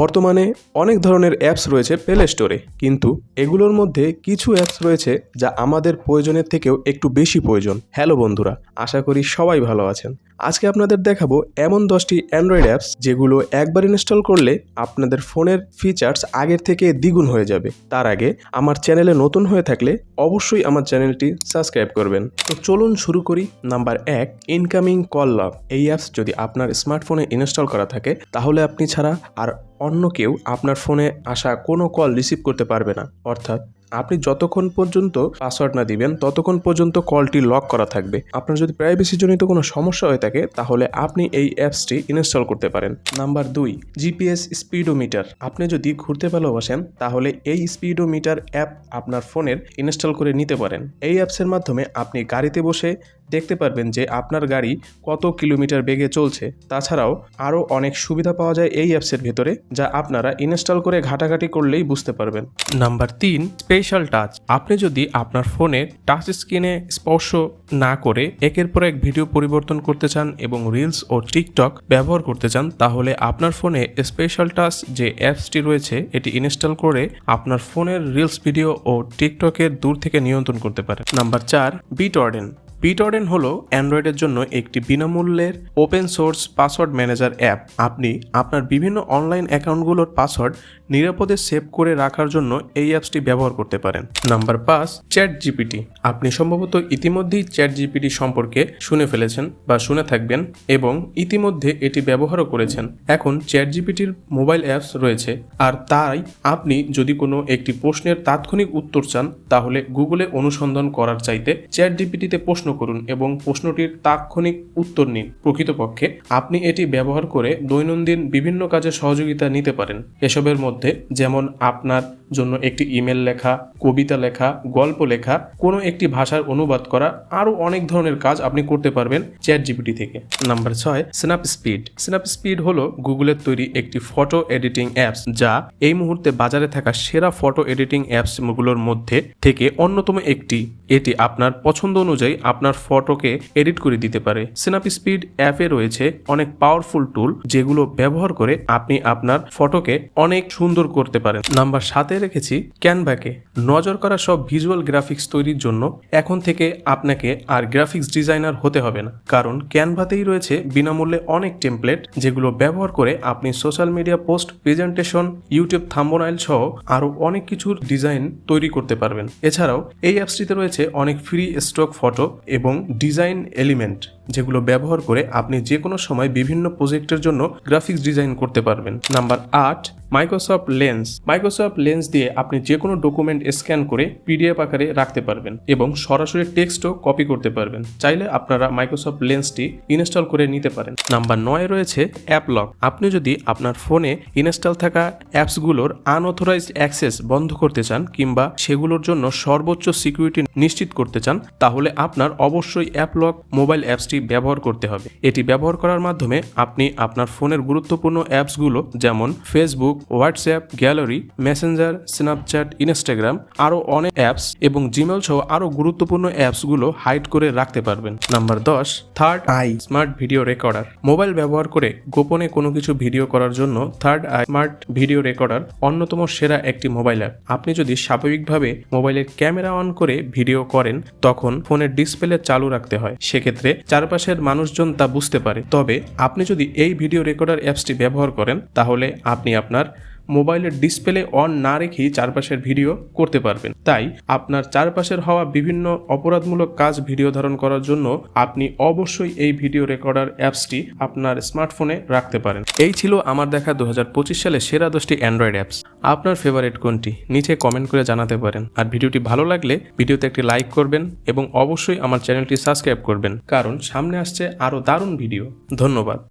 বর্তমানে অনেক ধরনের অ্যাপস রয়েছে প্লে স্টোরে কিন্তু এগুলোর মধ্যে কিছু অ্যাপস রয়েছে যা আমাদের প্রয়োজনের থেকেও একটু বেশি প্রয়োজন। হ্যালো বন্ধুরা, আশা করি সবাই ভালো আছেন। আজকে আপনাদের দেখাবো এমন দশটি অ্যান্ড্রয়েড অ্যাপস যেগুলো একবার ইনস্টল করলে আপনাদের ফোনের ফিচার্স আগের থেকে দ্বিগুণ হয়ে যাবে। তার আগে আমার চ্যানেলে নতুন হয়ে থাকলে অবশ্যই আমার চ্যানেলটি সাবস্ক্রাইব করবেন। তো চলুন শুরু করি। নাম্বার এক ইনকামিং কল লগ এই অ্যাপস যদি আপনার স্মার্টফোনে ইনস্টল করা থাকে, তাহলে আপনি ছাড়া আর অন্য কেউ আপনার ফোনে আসা কোনো কল রিসিভ করতে পারবে না। অর্থাৎ, আপনি যতক্ষণ পর্যন্ত পাসওয়ার্ড না দিবেন, ততক্ষণ পর্যন্ত কলটি লক করা থাকবে। আপনার যদি প্রাইভেসি জনিত কোনো সমস্যা হয়ে থাকে, তাহলে আপনি এই অ্যাপসটি ইনস্টল করতে পারেন। নাম্বার দুই জিপিএস স্পিডোমিটার আপনি যদি ঘুরতে ভালোবাসেন, তাহলে এই স্পিডোমিটার অ্যাপ আপনার ফোনের ইনস্টল করে নিতে পারেন। এই অ্যাপসের মাধ্যমে আপনি গাড়িতে বসে দেখতে পারবেন যে আপনার গাড়ি কত কিলোমিটার বেগে চলছে। তাছাড়াও আরও অনেক সুবিধা পাওয়া যায় এই অ্যাপসের ভেতরে, যা আপনারা ইনস্টল করে ঘাটাঘাটি করলেই বুঝতে পারবেন। নাম্বার তিন, স্পেশাল টাচ। আপনি যদি আপনার ফোনে টাচ স্ক্রিনে স্পর্শ না করে একের পর এক ভিডিও পরিবর্তন করতে চান এবং রিলস ও টিকটক ব্যবহার করতে চান, তাহলে আপনার ফোনে স্পেশাল টাচ যে অ্যাপসটি রয়েছে, এটি ইনস্টল করে আপনার ফোনের রিলস, ভিডিও ও টিকটকের দূর থেকে নিয়ন্ত্রণ করতে পারেন। নাম্বার চার বিট অর্ডেন বিটঅর্ডেন হলো অ্যান্ড্রয়েডের জন্য একটি বিনামূল্যের open source password manager app. আপনি আপনার বিভিন্ন অনলাইন অ্যাকাউন্টগুলোর পাসওয়ার্ড নিরাপদে সেভ করে রাখার জন্য এই অ্যাপসটি ব্যবহার করতে পারেন। নাম্বার পাঁচ চ্যাট জিপিটি আপনি সম্ভবত ইতিমধ্যেই চ্যাট জিপিটি সম্পর্কে শুনে ফেলেছেন বা শুনে থাকবেন এবং ইতিমধ্যে এটি ব্যবহারও করেছেন। এখন চ্যাট জিপিটির মোবাইল অ্যাপস রয়েছে আর তাই আপনি যদি কোনো একটি প্রশ্নের তাৎক্ষণিক উত্তর চান, তাহলে গুগলে অনুসন্ধান করার চাইতে চ্যাট জিপিটিতে প্রশ্ন করুন এবং প্রশ্নটির তাৎক্ষণিক উত্তর নিন। প্রকৃতপক্ষে, আপনি এটি ব্যবহার করে দৈনন্দিন বিভিন্ন কাজে সহযোগিতা নিতে পারেন। এসবের মধ্যে যেমন আপনার জন্য একটি ইমেল লেখা, কবিতা লেখা, গল্প লেখা, কোনো একটি ভাষার অনুবাদ করা, আরও অনেক ধরনের কাজ আপনি করতে পারবেন চ্যাট জিপিটি থেকে। নাম্বার ছয় স্ন্যাপ স্পিড স্ন্যাপ স্পিড হলো গুগলের তৈরি একটি ফটো এডিটিং অ্যাপস যা এই মুহূর্তে বাজারে থাকা সেরা ফটো এডিটিং অ্যাপসগুলোর মধ্যে থেকে অন্যতম একটি। এটি আপনার পছন্দ অনুযায়ী আপনার ফটোকে এডিট করে দিতে পারে। স্ন্যাপ স্পিড অ্যাপে রয়েছে অনেক পাওয়ারফুল টুল যেগুলো ব্যবহার করে আপনি আপনার ফটোকে অনেক সুন্দর করতে পারেন। নাম্বার সাথে রেখেছি ক্যানভাকে নজর করা সব ভিজুয়াল গ্রাফিক্স তৈরির জন্য এখন থেকে আপনাকে আর গ্রাফিক্স ডিজাইনার হতে হবে না। কারণ ক্যানভাতেই রয়েছে বিনামূল্যে অনেক টেমপ্লেট যেগুলো ব্যবহার করে আপনি social media post presentation YouTube thumbnail সহ আরও অনেক কিছুর ডিজাইন তৈরি করতে পারবেন। এছাড়াও এই অ্যাপসটিতে রয়েছে অনেক ফ্রি স্টক ফটো এবং ডিজাইন এলিমেন্ট যেগুলো ব্যবহার করে আপনি যে কোনো সময় বিভিন্ন প্রজেক্টের জন্য গ্রাফিক্স ডিজাইন করতে পারবেন। নাম্বার আট মাইক্রোসফট লেন্স মাইক্রোসফট লেন্স দিয়ে আপনি যে কোনো ডকুমেন্ট স্ক্যান করে পিডিএফ আকারে রাখতে পারবেন এবং সরাসরি টেক্সটও কপি করতে পারবেন। চাইলে আপনারা মাইক্রোসফট লেন্সটি ইনস্টল করে নিতে পারেন। নাম্বার নয় রয়েছে অ্যাপ লক আপনি যদি আপনার ফোনে ইনস্টল থাকা অ্যাপসগুলোর আনঅথরাইজড অ্যাক্সেস বন্ধ করতে চান কিংবা সেগুলোর জন্য সর্বোচ্চ সিকিউরিটি নিশ্চিত করতে চান, তাহলে আপনার অবশ্যই অ্যাপ লক মোবাইল অ্যাপসটি ব্যবহার করতে হবে। এটি ব্যবহার করার মাধ্যমে আপনি আপনার ফোনের গুরুত্বপূর্ণ অ্যাপসগুলো যেমন Facebook WhatsApp gallery messenger Snapchat Instagram আরও অনেক অ্যাপস এবং জিমেল সহ আরও গুরুত্বপূর্ণ অ্যাপসগুলো হাইড করে রাখতে পারবেন। নাম্বার দশ third eye smart video recorder mobile ব্যবহার করে গোপনে কোনো কিছু ভিডিও করার জন্য third eye smart video recorder অন্যতম সেরা একটি মোবাইল অ্যাপ আপনি যদি স্বাভাবিকভাবে মোবাইলের ক্যামেরা অন করে ভিডিও করেন, তখন ফোনের ডিসপ্লে চালু রাখতে হয়। সেক্ষেত্রে চারপাশের মানুষজন তা বুঝতে পারে। তবে আপনি যদি এই ভিডিও রেকর্ডার অ্যাপসটি ব্যবহার করেন, তাহলে আপনি আপনার মোবাইলের ডিসপ্লে অন না রেখেই চারপাশের ভিডিও করতে পারবেন। তাই আপনার চারপাশের হওয়া বিভিন্ন অপরাধমূলক কাজ ভিডিও ধারণ করার জন্য আপনি অবশ্যই এই ভিডিও রেকর্ডার অ্যাপসটি আপনার স্মার্টফোনে রাখতে পারেন। এই ছিল আমার দেখা দু সালে সেরা দশটি অ্যান্ড্রয়েড অ্যাপস। আপনার ফেভারিট কোনটি? নিচে কমেন্ট করে জানাতে পারেন। আর ভিডিওটি ভালো লাগলে ভিডিওতে একটি লাইক করবেন এবং অবশ্যই আমার চ্যানেলটি সাবস্ক্রাইব করবেন। কারণ সামনে আসছে আরও দারুণ ভিডিও। ধন্যবাদ।